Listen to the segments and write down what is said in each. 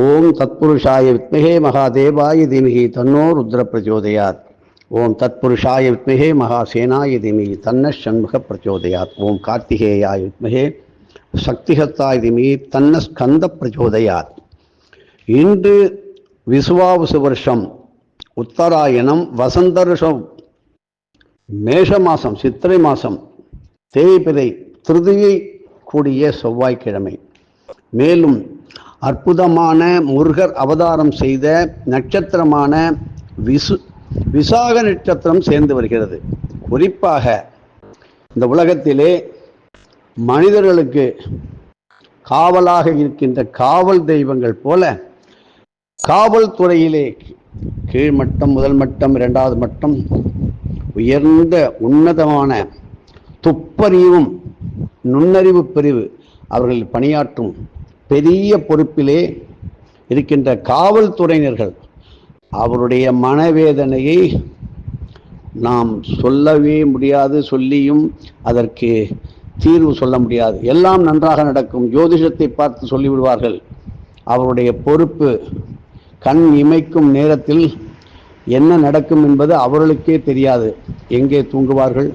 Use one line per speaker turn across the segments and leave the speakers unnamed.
ஓம் தத்புருஷாய வித்மகே மகாதேவாய தீமிகி தன்னோ ருத்ர பிரச்சோதயாத் ஓம் தத்புருஷாய வித்மகே மகாசேனாய தீமிகி தன்ன சண்முக பிரச்சோதயாத். ஓம் கார்த்திகேயாய வித்மகே சக்திகத்தாய தீமிகி தன்ன ஸ்கந்த பிரச்சோதயாத். இன்று விசுவாவசு வருஷம். உத்தராயணம் வசந்த ருஷம் மேஷ மாதம் சித்திரை மாதம் தேய்பிதை திருதியை கூடிய செவ்வாய்க்கிழமை. மேலும் அற்புதமான முருகர் அவதாரம் செய்த நட்சத்திரமான விசு விசாக நட்சத்திரம் சேர்ந்து வருகிறது. குறிப்பாக இந்த உலகத்திலே மனிதர்களுக்கு காவலாக இருக்கின்ற காவல் தெய்வங்கள் போல காவல்துறையிலே கீழ்மட்டம் முதல் மட்டம் இரண்டாவது மட்டம் உயர்ந்த உன்னதமான துப்பறிவும் நுண்ணறிவு பிரிவு அவர்கள் பணியாற்றும் பெரிய பொறுப்பிலே இருக்கின்ற காவல்துறையினர்கள் அவருடைய மனவேதனையை நாம் சொல்லவே முடியாது சொல்லியும் அதற்கு தீர்வு சொல்ல முடியாது. எல்லாம் நன்றாக நடக்கும். ஜோதிஷத்தை பார்த்து சொல்லிவிடுவார்கள். அவருடைய பொறுப்பு கண் இமைக்கும் நேரத்தில் என்ன நடக்கும் என்பது அவர்களுக்கே தெரியாது. எங்கே தூங்குவார்கள்?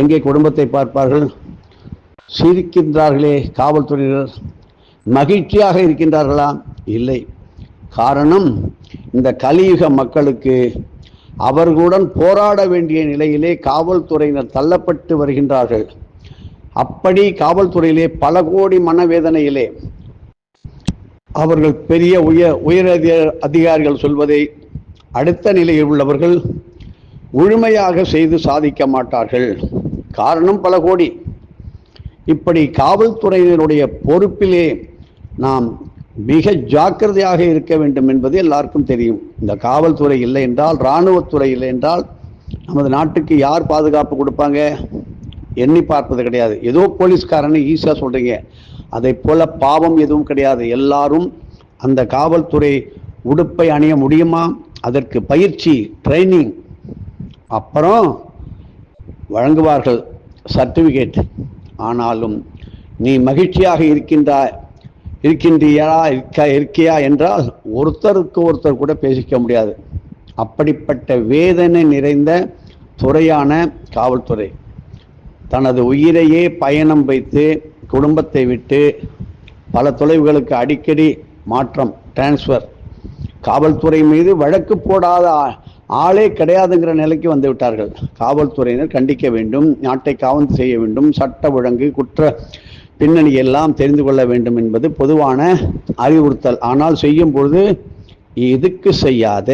எங்கே குடும்பத்தை பார்ப்பார்கள்? சிரிக்கின்றார்களே காவல்துறையினர். மகிழ்ச்சியாக இருக்கின்றார்களா? இல்லை. காரணம் இந்த கலியுக மக்களுக்கு அவர்களுடன் போராட வேண்டிய நிலையிலே காவல்துறையினர் தள்ளப்பட்டு வருகின்றார்கள். அப்படி காவல்துறையிலே பல கோடி மனவேதனையிலே அவர்கள் பெரிய உயர் உயர் அதிகாரிகள் சொல்வதை அடுத்த நிலையில் உள்ளவர்கள் முழுமையாக செய்து சாதிக்க மாட்டார்கள். காரணம் பல கோடி. இப்படி காவல்துறையினருடைய பொறுப்பிலே நாம் மிக ஜாக்கிரதையாக இருக்க வேண்டும் என்பது எல்லாருக்கும் தெரியும். இந்த காவல்துறை இல்லை என்றால் இராணுவத்துறை இல்லை என்றால் நமது நாட்டுக்கு யார் பாதுகாப்பு கொடுப்பாங்க? எண்ணி பார்ப்பது கிடையாது. ஏதோ போலீஸ்காரன்னு ஈஸியாக சொல்கிறீங்க அதை போல பாவம் எதுவும் கிடையாது. எல்லாரும் அந்த காவல்துறை உடுப்பை அணிய முடியுமா? அதற்கு பயிற்சி ட்ரைனிங் அப்புறம் வழங்குவார்கள் சர்டிஃபிகேட் ஆனாலும் நீ மகிழ்ச்சியாக இருக்கின்றாய். இருக்கின்றியா இருக்க இருக்கியா என்றால் ஒருத்தருக்கு ஒருத்தர் கூட பேசிக்க முடியாது. அப்படிப்பட்ட வேதனை நிறைந்த துறையான காவல்துறை. தனது உயிரையே பயணம் வைத்து குடும்பத்தை விட்டு பல தொலைவுகளுக்கு அடிக்கடி மாற்றம் டிரான்ஸ்ஃபர் காவல்துறை மீது வழக்கு போடாத ஆளே கிடையாதுங்கிற நிலைக்கு வந்து விட்டார்கள். காவல்துறையினர் கண்டிக்க வேண்டும் நாட்டை காவல் செய்ய வேண்டும் சட்ட ஒழுங்கு குற்ற பின்னணி எல்லாம் தெரிந்து கொள்ள வேண்டும் என்பது பொதுவான அறிவுறுத்தல். ஆனால் செய்யும் பொழுது இதுக்கு செய்யாத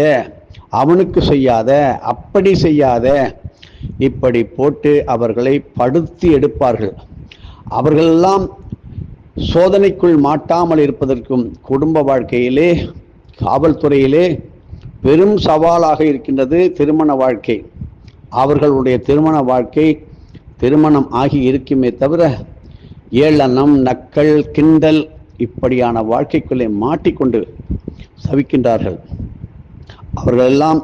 அவனுக்கு செய்யாத அப்படி செய்யாத. இப்படி போட்டு அவர்களை படுத்தி எடுப்பார்கள். அவர்களெல்லாம் சோதனைக்குள் மாட்டாமல் இருப்பதற்கும் குடும்ப வாழ்க்கையிலே காவல்துறையிலே பெரும் சவாலாக இருக்கின்றது திருமண வாழ்க்கை. அவர்களுடைய திருமண வாழ்க்கை திருமணம் ஆகி இருக்குமே தவிர ஏளனம் நக்கல் கிண்டல் இப்படியான வாழ்க்கைக்குள்ளே மாட்டிக்கொண்டு சவிக்கின்றார்கள். அவர்களெல்லாம்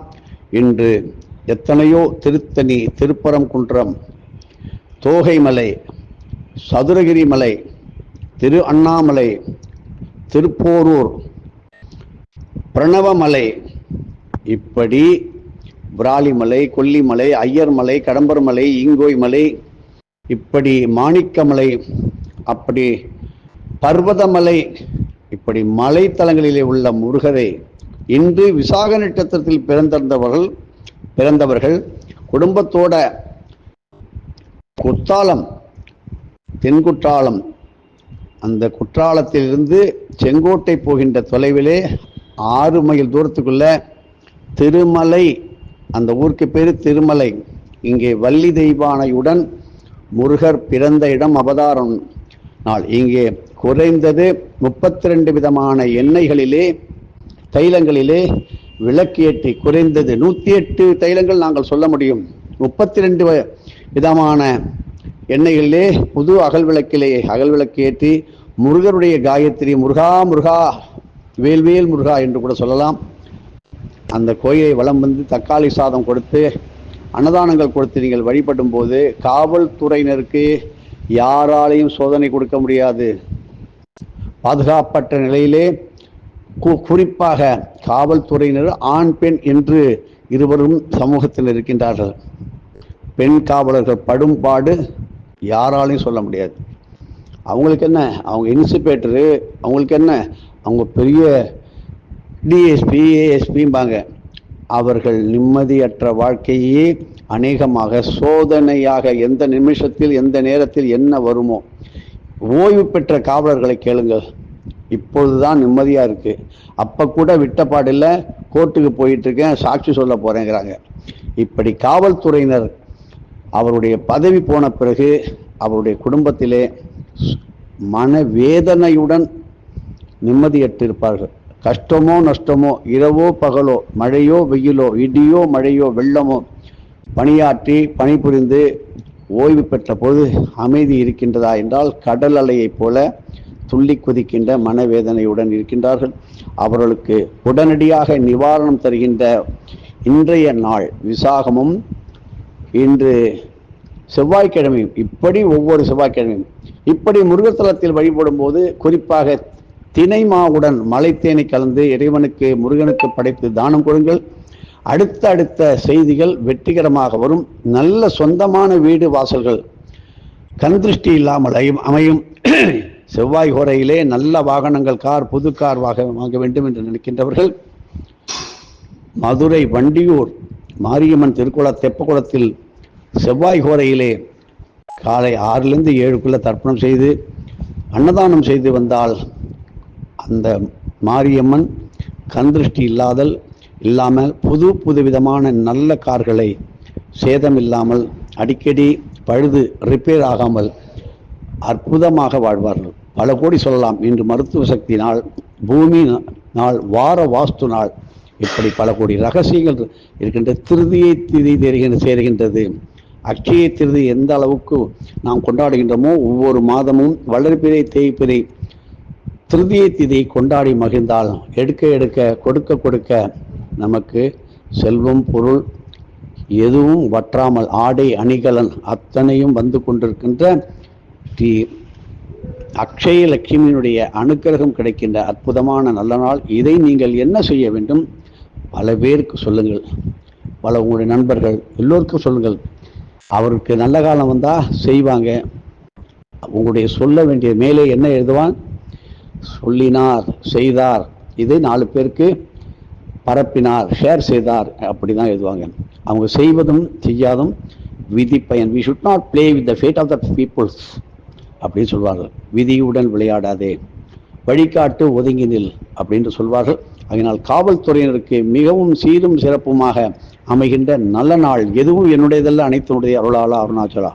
இன்று எத்தனையோ திருத்தணி திருப்பரங்குன்றம் தோகைமலை சதுரகிரி மலை திரு அண்ணாமலை திருப்போரூர் பிரணவமலை இப்படி விராலிமலை கொல்லிமலை ஐயர்மலை கடம்பர்மலை ஈங்கோய் மலை இப்படி மாணிக்கமலை அப்படி பர்வதமலை இப்படி மலைத்தலங்களிலே உள்ள முருகரை இன்று விசாக நட்சத்திரத்தில் பிறந்திருந்தவர்கள் பிறந்தவர்கள் குடும்பத்தோட குத்தாலம் தென்குற்றாலம் அந்த குற்றாலத்திலிருந்து செங்கோட்டை போகின்ற தொலைவிலே ஆறு மைல் தூரத்துக்குள்ள திருமலை அந்த ஊருக்கு பேர் திருமலை. இங்கே வள்ளி தெய்வானையுடன் முருகர் பிறந்த இடம் அவதாரம். நாள். இங்கே குறைந்தது முப்பத்தி ரெண்டு விதமான எண்ணெய்களிலே தைலங்களிலே விளக்கேற்றி குறைந்தது நூற்றி எட்டு தைலங்கள் நாங்கள் சொல்ல முடியும். முப்பத்தி ரெண்டு விதமான எண்ணெய்களிலே புது அகல் விளக்கிலே அகல் விளக்கு ஏற்றி முருகருடைய காயத்ரி முருகா முருகா வேல்வேல் முருகா என்று கூட சொல்லலாம். அந்த கோயிலை வளம் வந்து தக்காளி சாதம் கொடுத்து அன்னதானங்கள் கொடுத்து நீங்கள் வழிபடும் போது காவல்துறையினருக்கு யாராலையும் சோதனை கொடுக்க முடியாது. பாதுகாப்பற்ற நிலையிலே கு- குறிப்பாக காவல்துறையினர் ஆண் பெண் என்று இருவரும் சமூகத்தில் இருக்கின்றார்கள். பெண் காவலர்கள் படும்பாடு யாராலையும் சொல்ல முடியாது. அவங்களுக்கு என்ன? அவங்க இன்ஸ்பெக்டரு அவங்களுக்கு என்ன? அவங்க பெரிய டிஎஸ்பி ஏஎஸ்பிம்பாங்க அவர்கள் நிம்மதியற்ற வாழ்க்கையே அநேகமாக சோதனையாக எந்த நிமிஷத்தில் எந்த நேரத்தில் என்ன வருமோ ஓய்வு பெற்ற காவலர்களை கேளுங்கள் இப்பொழுதுதான் நிம்மதியாக இருக்குது அப்போ கூட விட்டப்பாடில் கோர்ட்டுக்கு போயிட்டுருக்கேன் சாட்சி சொல்ல போகிறேங்கிறாங்க இப்படி காவல்துறையினர் அவருடைய பதவி போன பிறகு அவருடைய குடும்பத்திலே மனவேதனையுடன் வேதனையுடன் நிம்மதியற்றிருப்பார்கள். கஷ்டமோ நஷ்டமோ இரவோ பகலோ மழையோ வெயிலோ இடியோ மழையோ வெள்ளமோ பணியாற்றி பணிபுரிந்து ஓய்வு பெற்ற பொழுது அமைதி இருக்கின்றதா என்றால் கடல் அலையைப் போல துள்ளி குதிக்கின்ற மனவேதனையுடன் இருக்கின்றார்கள். அவர்களுக்கு உடனடியாக நிவாரணம் தருகின்ற இன்றைய நாள் விசாகமும் இன்று செவ்வாய்க்கிழமையும். இப்படி ஒவ்வொரு செவ்வாய்க்கிழமையும். இப்படி முருகத்தலத்தில் வழிபடும் போது குறிப்பாக தினை மாவுடன் மலைத்தேனை கலந்து இறைவனுக்கு முருகனுக்கு படைத்து தானம் கொடுங்கள். அடுத்த அடுத்த செய்திகள் வெற்றிகரமாக வரும். நல்ல சொந்தமான வீடு வாசல்கள். கண் திருஷ்டி இல்லாமல் அமையும். செவ்வாய் ஹோரையிலே நல்ல வாகனங்கள் கார் புது கார் வாங்க வாங்க வேண்டும் என்று நினைக்கின்றவர்கள். மதுரை வண்டியூர் மாரியம்மன் திருக்குள தெப்பக்குளத்தில் செவ்வாய் ஹோரையிலே காலை ஆறிலிருந்து ஏழுக்குள்ள தர்ப்பணம் செய்து அன்னதானம் செய்து வந்தால் அந்த மாரியம்மன் கந்திருஷ்டி இல்லாதல் இல்லாமல் புது புது விதமான நல்ல கார்களை சேதம் இல்லாமல் அடிக்கடி பழுது ரிப்பேர் ஆகாமல் அற்புதமாக வாழ்வார்கள். பல கோடி சொல்லலாம். இன்று மருத்துவ சக்தி நாள் பூமி நாள் வார வாஸ்து நாள். இப்படி பல கோடி ரகசியங்கள் இருக்கின்ற திருதியை திதி தெரிகின்ற சேருகின்றது. அக்ஷய திருதி எந்த அளவுக்கு நாம் கொண்டாடுகின்றோமோ ஒவ்வொரு மாதமும் வளர்ப்பிறை தேய்ப்பிறை திருதியை திதியை கொண்டாடி மகிழ்ந்தால் எடுக்க எடுக்க கொடுக்க கொடுக்க நமக்கு செல்வம் பொருள் எதுவும் வற்றாமல் ஆடை அணிகலன் அத்தனையும் வந்து கொண்டிருக்கின்ற தி அக்ஷய லட்சுமியினுடைய அனுக்கிரகம் கிடைக்கின்ற அற்புதமான நல்ல நாள். இதை நீங்கள் என்ன செய்ய வேண்டும்? பல பேருக்கு சொல்லுங்கள். பல உங்களுடைய நண்பர்கள் எல்லோருக்கும் சொல்லுங்கள். அவருக்கு நல்ல காலம் வந்தால் செய்வாங்க. உங்களுடைய சொல்ல வேண்டிய மேலே என்ன எழுதுவான்? சொல்லினார் செய்தார். இதை நாலு பேருக்கு பரப்பினார் ஷேர் செய்தார் அப்படிதான் எழுதுவாங்க. அவங்க செய்வதும் செய்யாதும் விதி பயன். We should not play with the fate of the peoples அப்படின்னு சொல்வார்கள். விதியுடன் விளையாடாதே. வழிகாட்டு ஒதுங்கி நில் அப்படின்னு சொல்வார்கள். அதனால் காவல்துறையினருக்கு மிகவும் சீரும் சிறப்புமாக அமைகின்ற நல்ல நாள். எதுவும் என்னுடையதல்ல அனைத்தினுடைய அருளாளா அருணாச்சலா.